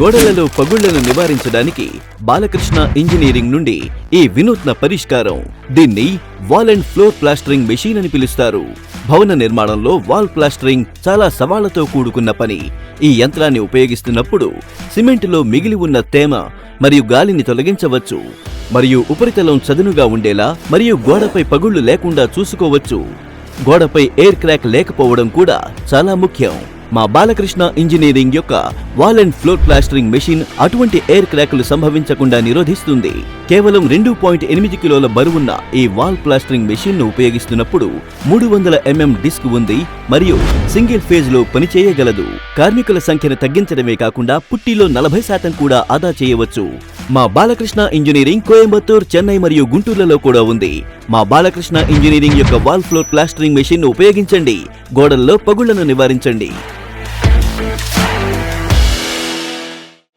గోడలలో పగుళ్ళను నివారించడానికి బాలకృష్ణ ఇంజనీరింగ్ నుండి ఈ వినూత్న పరిష్కారం. దీన్ని wall and floor plastering machine అని పిలుస్తారు. భవన నిర్మాణంలో వాల్ ప్లాస్టరింగ్ చాలా సవాళ్ళతో కూడుకున్న పని. ఈ యంత్రాన్ని ఉపయోగిస్తున్నప్పుడు సిమెంటులో మిగిలి ఉన్న తేమ మరియు గాలిని తొలగించవచ్చు. మరియు ఉపరితలం చదునుగా ఉండేలా మరియు గోడపై పగుళ్ళు లేకుండా చూసుకోవచ్చు. గోడపై ఎయిర్ క్రాక్ లేకపోవడం కూడా చాలా ముఖ్యం. మా బాలకృష్ణ ఇంజనీరింగ్ యొక్క wall and floor plastering machine అటువంటి ఎయిర్ క్రాకులు సంభవించకుండా నిరోధిస్తుంది. కేవలం రెండు పాయింట్ ఎనిమిది కిలోల బరువున్న ఈ వాల్ ప్లాస్టరింగ్ మెషిన్ను ఉపయోగిస్తున్నప్పుడు మూడు వందల ఎంఎం డిస్క్ ఉంది మరియు సింగిల్ ఫేజ్లో పనిచేయగలదు. కార్మికుల సంఖ్యను తగ్గించడమే కాకుండా పుట్టిలో నలభై శాతం కూడా ఆదా చేయవచ్చు. మా బాలకృష్ణ ఇంజనీరింగ్ కోయంబత్తూర్ చెన్నై మరియు గుంటూరులలో కూడా ఉంది. మా బాలకృష్ణ ఇంజనీరింగ్ యొక్క వాల్ ఫ్లోర్ ప్లాస్టరింగ్ మెషిన్ను ఉపయోగించండి. గోడల్లో పగుళ్ళను నివారించండి. Thank you.